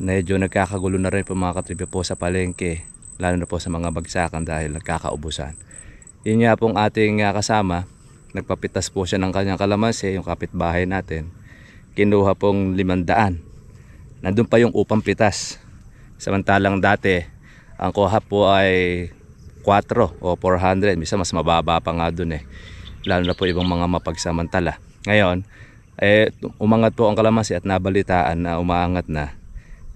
medyo nagkakagulo na rin po mga katribe po sa palengke lalo na po sa mga bagsakan dahil nagkakaubusan. Yun nga pong ating ah, kasama nagpapitas po siya ng kanyang kalamansi yung kapitbahay natin. Kinuha pong limandaan. Nandun pa yung upang pitas. Samantalang dati ang kuha po ay 4 o 400 misa mas mababa pa nga dun eh. Lalo na po ibang mga mapagsamantala. Ngayon eh umangat po ang kalamansi at nabalitaan na umaangat na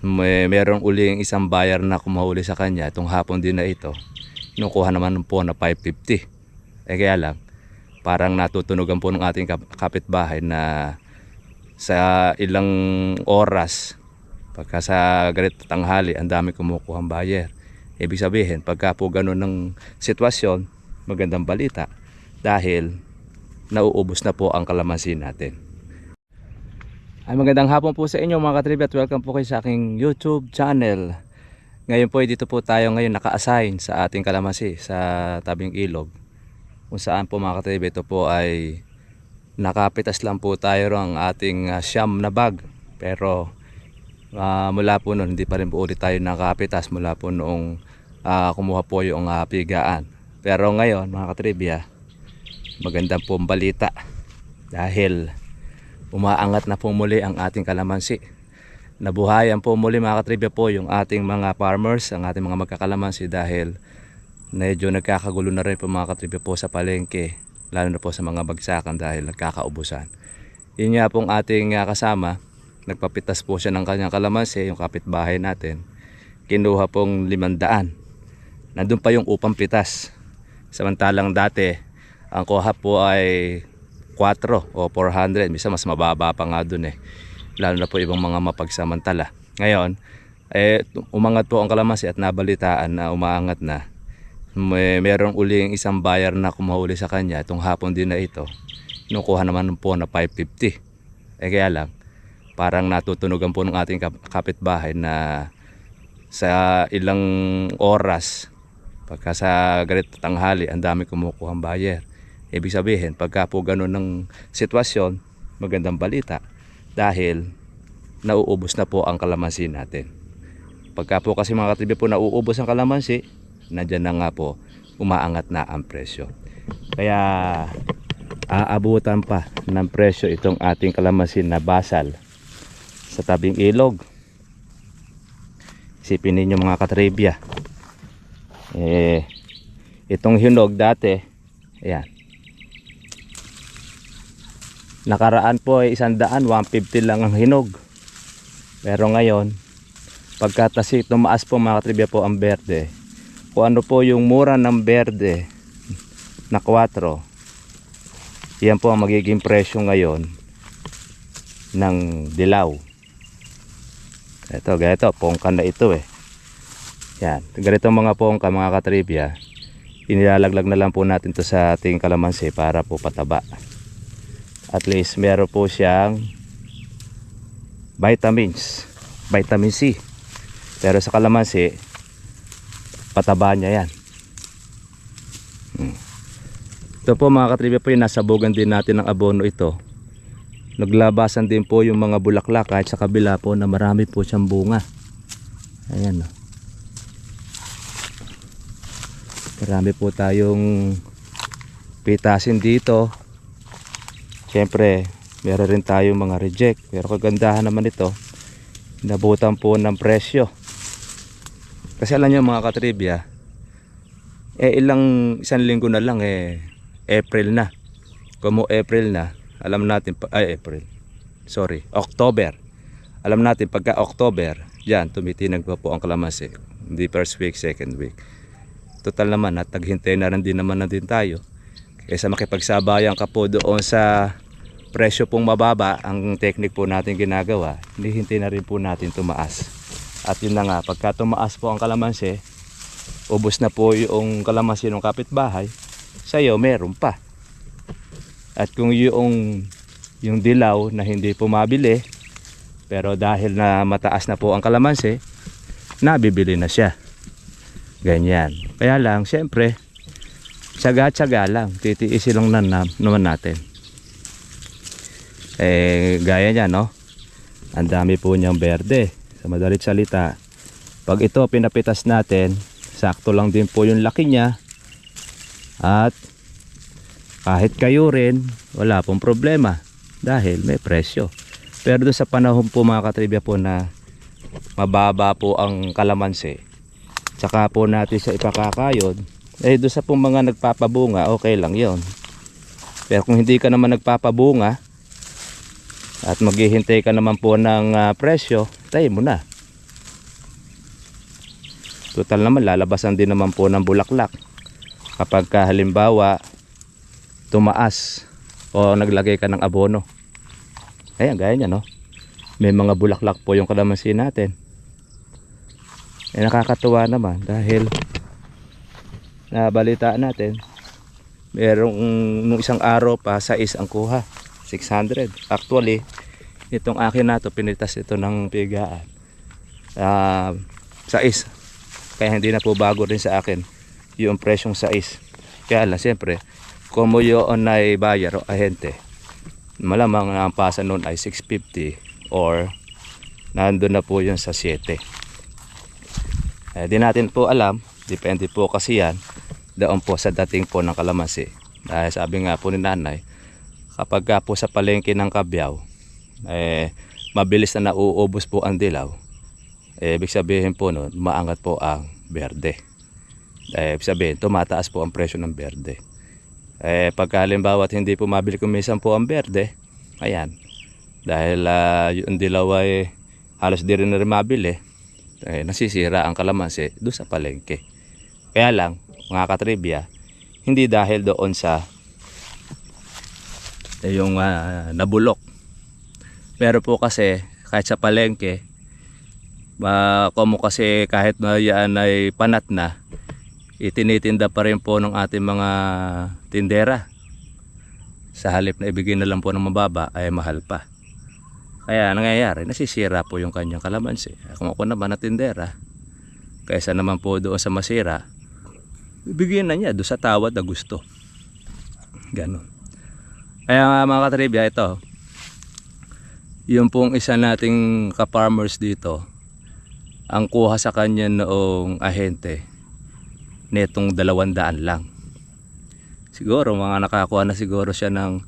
may merong uling isang buyer na kumahuli sa kanya. Itong hapon din na ito kinukuha naman po na 550 eh kaya lang parang natutunugan po ng ating kap- kapitbahay na sa ilang oras pagka sa ganito tanghali ang dami kumukuha buyer. Ibig sabihin pagka po ganun ng sitwasyon magandang balita dahil nauubos na po ang kalamansi natin ay magandang hapon po sa inyo mga katribe at welcome po kayo sa aking YouTube channel. Ngayon po ay dito po tayo ngayon naka-assign sa ating kalamansi sa tabing ilog. Kung saan po mga katribe ito po ay nakapitas lang po tayo ang ating ah, siyam na bag. Pero ah, mula po noon hindi pa rin po ulit tayo nakapitas mula po noong ah, kumuha po yung ah, pigaan. Pero ngayon mga katribya magandang pong balita dahil umaangat na po muli ang ating kalamansi. Nabuhayan po muli mga katribya po yung ating mga farmers, ang ating mga magkakalamansi dahil medyo nagkakagulo na rin po mga katribya po sa palengke, lalo na po sa mga bagsakan dahil nagkakaubusan. Yun nga pong ating ah, kasama, nagpapitas po siya ng kanyang kalamansi, yung kapitbahay natin. Kinuha pong limandaan. Nandun pa yung upang pitas. Samantalang dati, ang kuha po ay 4 o 400 misa mas mababa pa nga dun eh. Lalo na po ibang mga mapagsamantala. Ngayon eh umangat po ang kalamansi at nabalitaan na umaangat na. May merong uling isang buyer na kumahuli sa kanya. Itong hapon din na ito kinukuha naman po na 550 eh kaya lang parang natutunugan po ng ating kap- kapitbahay na sa ilang oras pagka sa ganito tanghali ang dami kumukuha buyer Ibig sabihin, pagka po ganun ng sitwasyon, magandang balita dahil nauubos na po ang kalamansi natin. Pagka po kasi mga katibi po nauubos ang kalamansi, nandyan na nga po, umaangat na ang presyo. Kaya aabutan pa ng presyo itong ating kalamansi na basal sa tabing ilog. Isipin ninyo mga katribya. Eh, itong hinog dati, ayan, Nakaraan po ay isang daan, 150 lang ang hinog. Pero ngayon, pagkatasi tumaas po mga katribya po ang berde, kung ano po yung mura ng berde na 4, yan po ang magiging presyo ngayon ng dilaw. Ito, ganito, pongka na ito eh. Yan, ganito mga pongka mga katribya, inilalaglag na lang po natin to sa ating kalamansi para po pataba at least meron po siyang vitamins. Vitamin C. Pero sa kalamansi pataba niya yan. Hmm. ito po mga katribya po yung nasabugan din natin ng abono ito. Naglabasan din po yung mga bulaklak kahit sa kabila po na marami po siyang bunga. Ayan o marami po tayong pitasin dito Siyempre, meron rin tayong mga reject. Pero kagandahan naman ito, nabutan po ng presyo. Kasi alam nyo mga katribya, eh ilang isang linggo na lang eh April na. Como April na, alam natin ay April. Sorry, October. Alam natin pagka October, yan tumitinag pa po ang kalamansi. Hindi first week, second week. Total naman at naghintay na rin din naman na din tayo. Kaysa makipagsabayan ka po doon sa presyo pong mababa ang technique po natin ginagawa, hindi hintay na rin po natin tumaas. At yun na nga, pagka tumaas po ang kalamansi, ubos na po yung kalamansi ng kapitbahay, sa'yo meron pa. At kung yung, yung dilaw na hindi po mabili, pero dahil na mataas na po ang kalamansi, nabibili na siya. Ganyan. Kaya lang, siyempre, tsaga-tsaga lang. Titiisin lang na, na, naman natin. Eh, gaya niya, no? Ang dami po niyang berde. Sa madalit salita, pag ito pinapitas natin, sakto lang din po yung laki niya. At kahit kayo rin, wala pong problema dahil may presyo. Pero doon sa panahon po mga katribya po na mababa po ang kalamansi, tsaka po natin siya ipakakayod, eh doon sa pong mga nagpapabunga, okay lang yon. Pero kung hindi ka naman nagpapabunga, at maghihintay ka naman po ng ah, presyo, tayo mo na. Total naman, lalabasan din naman po ng bulaklak. Kapag ka, halimbawa, tumaas o naglagay ka ng abono. Ayan, gaya niya, no? May mga bulaklak po yung kalamansi natin. Eh, nakakatuwa naman dahil nabalitaan natin. Merong nung isang araw pa sa is ang kuha. 600 actually itong akin na to pinitas ito ng pigaan. Ah, sa is kaya hindi na po bago rin sa akin yung presyong sa is kaya lang siyempre kung mo yun ay bayar o ahente malamang ang pasa noon ay 650 or nandun na po yun sa 7 eh, di natin po alam depende po kasi yan doon po sa dating po ng kalamansi. Dahil sabi nga po ni nanay kapag ka po sa palengke ng kabyaw eh, mabilis na nauubos po ang dilaw eh, ibig sabihin po nun maangat po ang berde. Eh, ibig sabihin tumataas po ang presyo ng berde. Eh, pagka halimbawa at hindi po mabili kumisan po ang berde ayan. Dahil ah, yung dilaw ay halos di rin na rin mabili eh, nasisira ang kalamansi doon sa palengke. Kaya lang mga katribya hindi dahil doon sa yung ah, nabulok. Pero po kasi kahit sa palengke ma como kasi kahit na yan ay panat na itinitinda pa rin po ng ating mga tindera. Sa halip na ibigay na lang po ng mababa ay mahal pa. Kaya nangyayari nasisira po yung kanyang kalamansi. Kung ako naman na tindera kaysa naman po doon sa masira bibigyan na niya doon sa tawad na gusto. Ganon kaya nga mga katribya ito. Yung pong isa nating ka-farmers dito ang kuha sa kanya noong ahente netong dalawandaan lang. Siguro mga nakakuha na siguro siya ng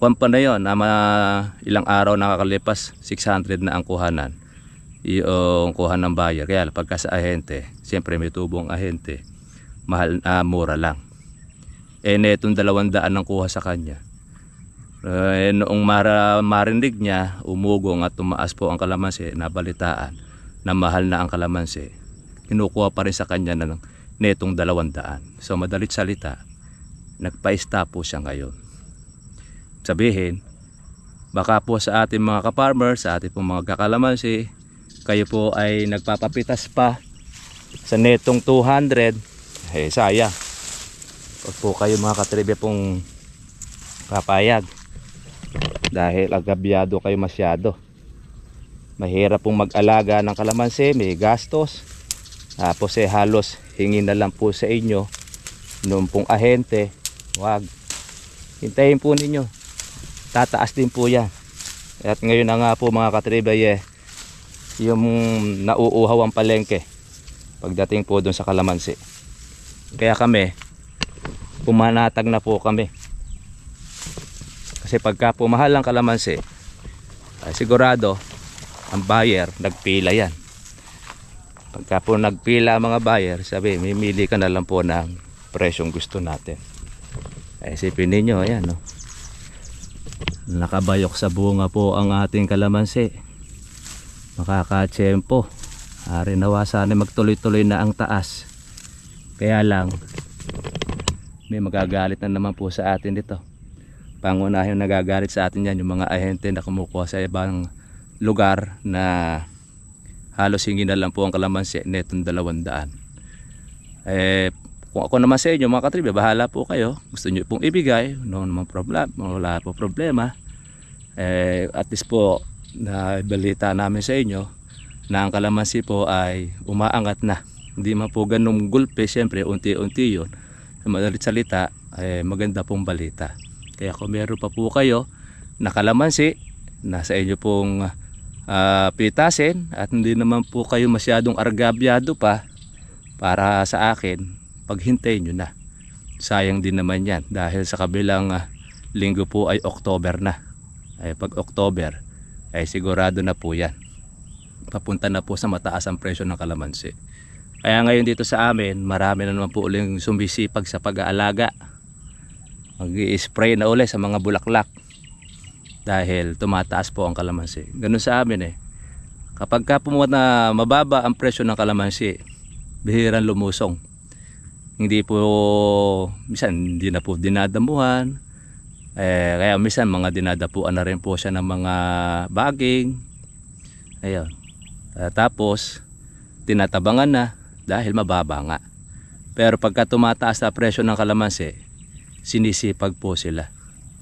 kwan pa na yun ama ilang araw nakakalipas 600 na ang kuhanan. Yung kuha ng buyer. Kaya pagka sa ahente siyempre may tubong ahente mahal ah, mura lang. Eh netong dalawandaan ang kuha sa kanya. Eh, noong mara, marinig niya umugong at tumaas po ang kalamansi nabalitaan na mahal na ang kalamansi. Kinukuha pa rin sa kanya ng netong dalawandaan so madalit salita nagpa-stop po siya ngayon. Sabihin baka po sa ating mga ka-farmer sa ating pong mga kakalamansi kayo po ay nagpapapitas pa sa netong 200 eh sayang Huwag po kayo mga katribya pong papayag. Dahil agabyado kayo masyado. Mahirap pong mag-alaga ng kalamansi may gastos. Tapos eh halos hingi na lang po sa inyo noong pong ahente. Wag hintayin po ninyo. Tataas din po yan. At ngayon na nga po mga katribay eh, yung nauuhaw ang palengke pagdating po doon sa kalamansi kaya kami pumanatag na po kami. Kasi pagka pumahal ang kalamansi ay sigurado ang buyer nagpila yan. Pagka po nagpila ang mga buyer sabi mimili ka na lang po ng presyong gusto natin. Ay isipin ninyo ayan no? Nakabayok sa bunga po ang ating kalamansi. Makakatsyempo. Ari nawa sana magtuloy-tuloy na ang taas kaya lang may magagalit na naman po sa atin dito. Pangunahin nagagalit sa atin yan yung mga ahente na kumukuha sa ibang lugar na halos hingi na lang po ang kalamansi netong dalawang daan. Eh kung ako naman sa inyo mga katribya bahala po kayo. Gusto nyo pong ibigay no naman problem wala po problema. Eh at least po na balita namin sa inyo na ang kalamansi po ay umaangat na hindi man po ganun gulpe syempre unti-unti yun madalit salita eh, maganda pong balita kaya kung meron pa po kayo na kalamansi na sa inyo pong ah, pitasin at hindi naman po kayo masyadong argabyado pa para sa akin, paghintay nyo na. Sayang din naman yan dahil sa kabilang ah, linggo po ay October na. Ay pag October ay sigurado na po yan. Papunta na po sa mataas ang presyo ng kalamansi. Kaya ngayon dito sa amin, marami na naman po uling sumisipag sa pag-aalaga. Mag-i-spray na uli sa mga bulaklak dahil tumataas po ang kalamansi. Ganun sa amin eh. Kapag ka na mababa ang presyo ng kalamansi, bihirang lumusong. Hindi po, minsan hindi na po dinadamuhan. Eh, kaya minsan mga dinadapuan na rin po siya ng mga baging. Ayun. Ah, tapos, tinatabangan na dahil mababa nga. Pero pagka tumataas na presyo ng kalamansi, sinisipag po sila.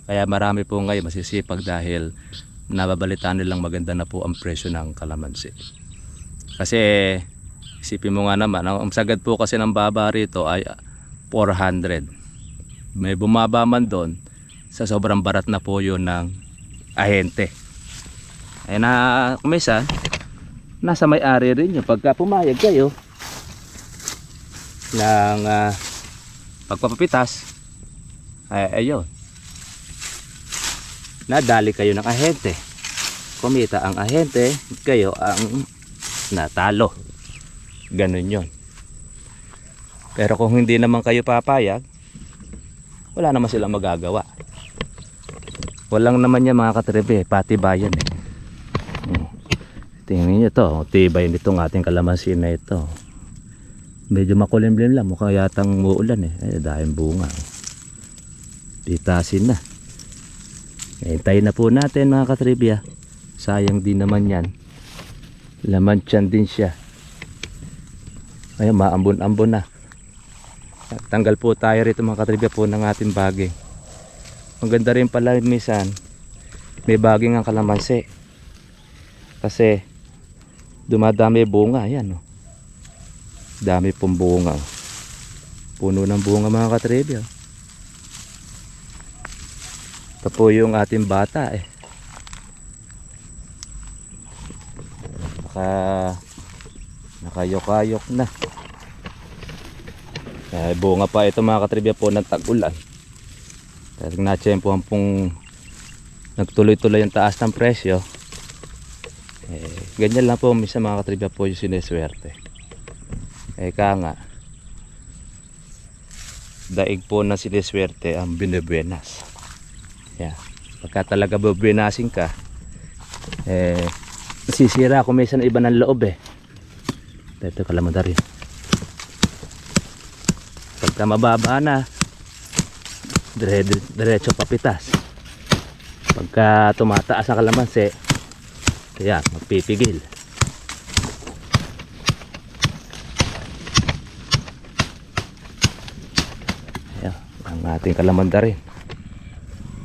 Kaya marami po ngayon masisipag dahil nababalitaan nilang maganda na po ang presyo ng kalamansi. Kasi isipin mo nga naman, ang sagad po kasi ng baba rito ay 400. May bumaba man doon sa sobrang barat na po yun ng ahente. Ay na kumisa, nasa may-ari rin yun. Pagka pumayag kayo ng ah, pagpapapitas, ay ayun. Nadali kayo ng ahente. Kumita ang ahente, kayo ang natalo. Ganun yon. Pero kung hindi naman kayo papayag, wala naman silang magagawa. Walang naman yan mga katrebe, pati bayan eh. Hmm. Tingnan nyo to, tibay nitong ating kalamansi na ito. Medyo makulimlim lang, mukhang yatang muulan eh. Ay, dahil bunga. Pitasin na. Hintayin na po natin mga katribya. Sayang din naman yan. Laman tiyan din siya. Ayun, maambon-ambon na. Tanggal po tayo rito mga katribya po ng ating baging. Ang ganda rin pala minsan. May baging ang kalamansi. Kasi dumadami bunga. Ayan oh. Dami pong bunga. Puno ng bunga mga katribya. Ito po yung ating bata eh. Naka nakayok-ayok na. Eh, bunga pa ito mga katribya po ng tag-ulan. Kasi natsyempohan pong nagtuloy-tuloy yung taas ng presyo. Eh, ganyan lang po minsan mga katribya po yung sineswerte. Eh ka nga, daig po na sineswerte ang binubuenas. Yeah. Pagka talaga bubuenasin ka, eh, sisira kung minsan iba ng loob eh. Ito kalamanda rin. Pagka mababa na, dire, diretso papitas. Pagka tumataas ang kalamansi, kaya magpipigil. Ayan, ang ating kalamanda rin.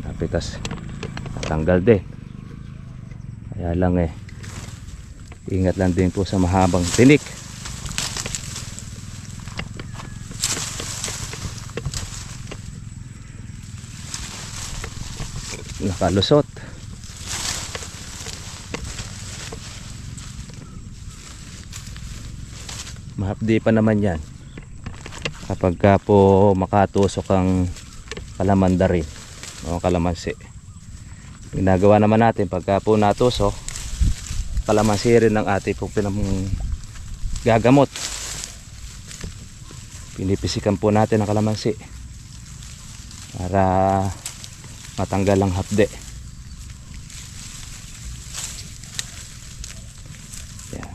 Napitas. Natanggal din. Kaya lang eh. Ingat lang din po sa mahabang tinik. Nakalusot. Mahapdi pa naman yan. Kapag ka po makatusok ang kalamanda rin. O kalamansi. Ginagawa naman natin pagka po natusok kalamansi rin ng ating pong pinam gagamot pinipisikan po natin ang kalamansi para matanggal ang hapde yan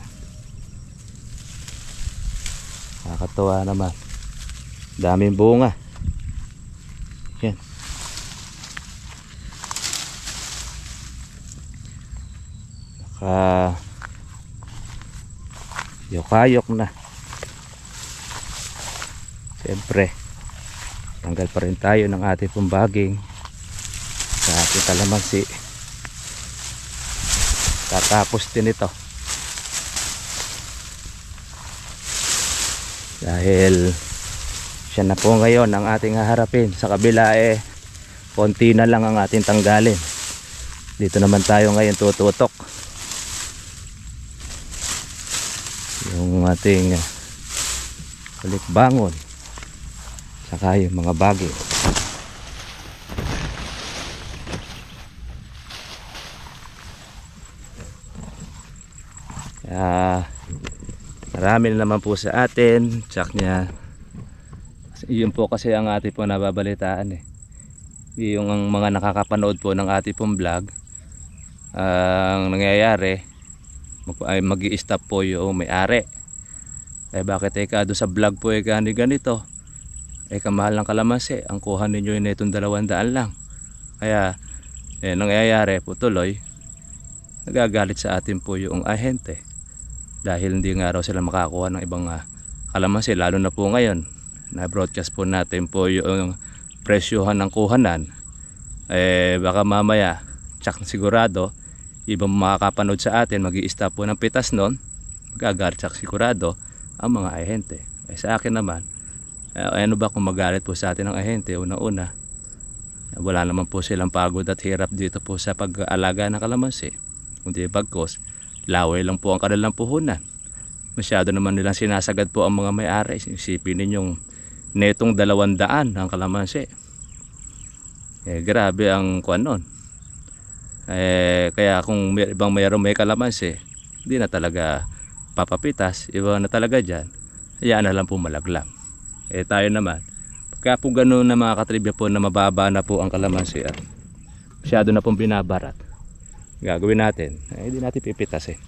nakakatuwa naman daming bunga. Yan. Naka yokayok na. Siyempre tanggal pa rin tayo ng ating pumbaging sa ating kalamansi. Tatapos din ito. Dahil siya na po ngayon ang ating haharapin. Sa kabila eh konti na lang ang ating tanggalin. Dito naman tayo ngayon tututok. Yung ating balik bangon saka yung mga bagay. Kaya marami na naman po sa atin. Tsak niya yun po kasi ang ating po nababalitaan eh. Yung ang mga nakakapanood po ng ating pong vlog ang nangyayari mag, ay mag stop po yung may-ari. Eh bakit eka doon sa vlog po eka ni ganito? Eh kamahal ng kalamansi ang kuha ninyo yun itong dalawang lang. Kaya eh nangyayari po tuloy nagagalit sa atin po yung ahente. Dahil hindi nga raw sila makakuha ng ibang uh, kalamansi lalo na po ngayon na broadcast po natin po yung presyohan ng kuhanan. Eh baka mamaya tsak sigurado ibang makakapanood sa atin mag stop po ng pitas nun magagalit tsak sigurado ang mga ahente. Eh, sa akin naman eh, ano ba kung magalit po sa atin ang ahente una-una? Wala naman po silang pagod at hirap dito po sa pag-alaga ng kalamansi kundi bagkos laway lang po ang kanilang puhunan. Masyado naman nilang sinasagad po ang mga may-ari. Isipin ninyong netong dalawang daan ang kalamansi. Eh grabe ang kuan nun. Eh kaya kung may, ibang mayroong may kalamansi hindi na talaga papapitas iba na talaga dyan. Hayaan na lang po malaglag. Eh tayo naman pagka po ganun na mga katribya po na mababa na po ang kalamansi at masyado na pong binabarat. Gagawin natin eh hindi natin pipitas eh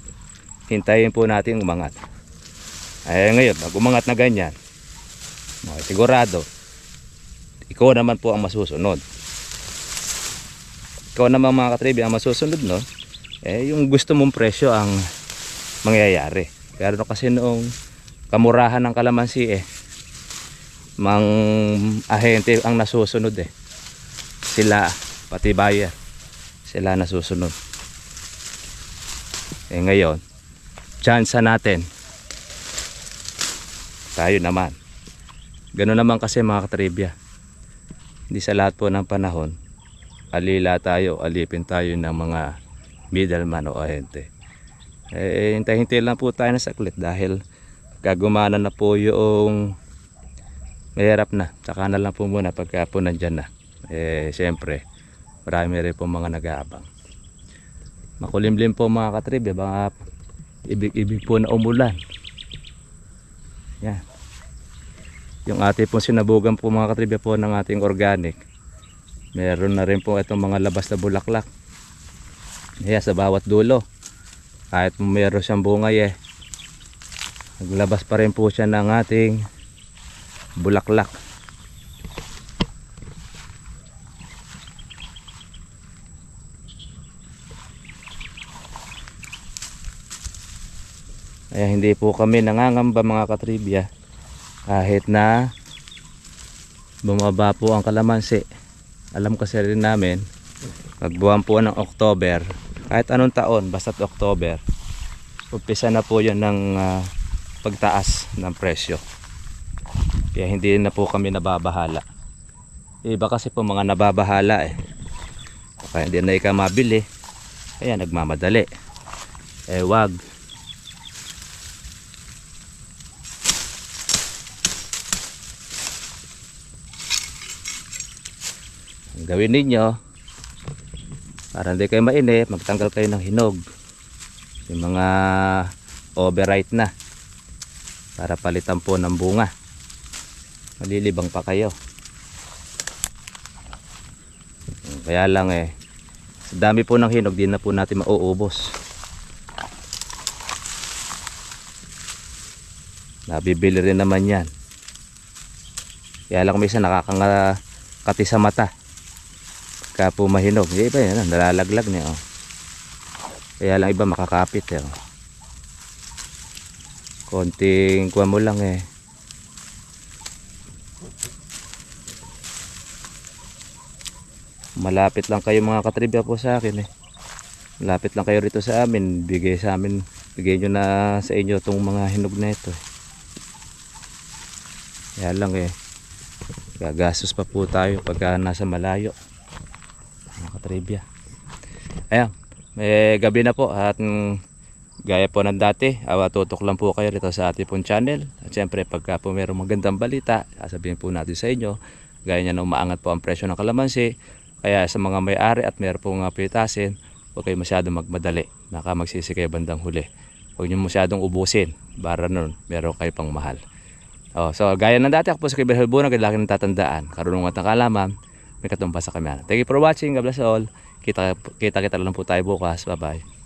hintayin po natin umangat. Eh ngayon pag umangat na ganyan Okay, sigurado ikaw naman po ang masusunod. Ikaw naman mga katribi ang masusunod no? Eh yung gusto mong presyo ang mangyayari. Pero no, kasi noong kamurahan ng kalamansi eh mang ahente ang nasusunod eh. Sila pati buyer sila nasusunod. Eh ngayon chance natin. Tayo naman Ganoon naman kasi mga katribya. Hindi sa lahat po ng panahon, alila tayo, alipin tayo ng mga middleman o ahente. Eh, hintay-hintay lang po tayo na saklit dahil gagumana na po yung mahirap na. Tsaka na lang po muna pagka po nandyan na. Eh, siyempre, marami rin po mga nag-aabang. Makulimlim po mga katribya, baka ibig-ibig po na umulan. Yan yung ating pong sinabugan po mga katribya po ng ating organic. Meron na rin po itong mga labas na bulaklak. Kaya sa bawat dulo kahit meron siyang bungay eh naglabas pa rin po siya ng ating bulaklak. Kaya hindi po kami nangangamba mga katribya kahit na bumaba po ang kalamansi alam kasi rin namin magbuwan po ng October. Kahit anong taon basta't October umpisa na po yun ng uh, pagtaas ng presyo. Kaya hindi na po kami nababahala. Iba kasi po mga nababahala eh. Kaya hindi na ika mabili. Kaya nagmamadali. Eh wag gawin ninyo para hindi kayo mainit magtanggal kayo ng hinog. Yung mga overripe na para palitan po ng bunga. Malilibang pa kayo. Kaya lang eh sa dami po ng hinog di na po natin mauubos. Nabibili rin naman yan. Kaya lang minsan nakakangati sa mata pagka po mahinog yung iba yan nalalaglag niya oh. kaya lang iba makakapit eh, oh. konting kuha mo lang eh malapit lang kayo mga katribya po sa akin eh malapit lang kayo rito sa amin bigay sa amin bigay nyo na sa inyo itong mga hinog na ito eh. kaya lang eh gagastos pa po tayo pagka nasa malayo katribya ayan may gabi na po at mm, Gaya po ng dati, tutok lang po kayo rito sa ating pong channel. At syempre, pagka po mayroong magandang balita, sasabihin po natin sa inyo, gaya niya na umaangat po ang presyo ng kalamansi. Kaya sa mga may-ari at mayroon pong pitasin, huwag kayo masyadong magmadali. Baka kayo bandang huli. Huwag niyo masyadong ubusin. Para nun, meron kayo pang mahal. Oh, so, gaya ng dati, ako po sa Kibel Halbuna, lagi ng tatandaan. Karunungan at kalaman, may katumpas sa kamera. Thank you for watching. God bless all. Kita, kita, kita lang po tayo bukas. Bye-bye.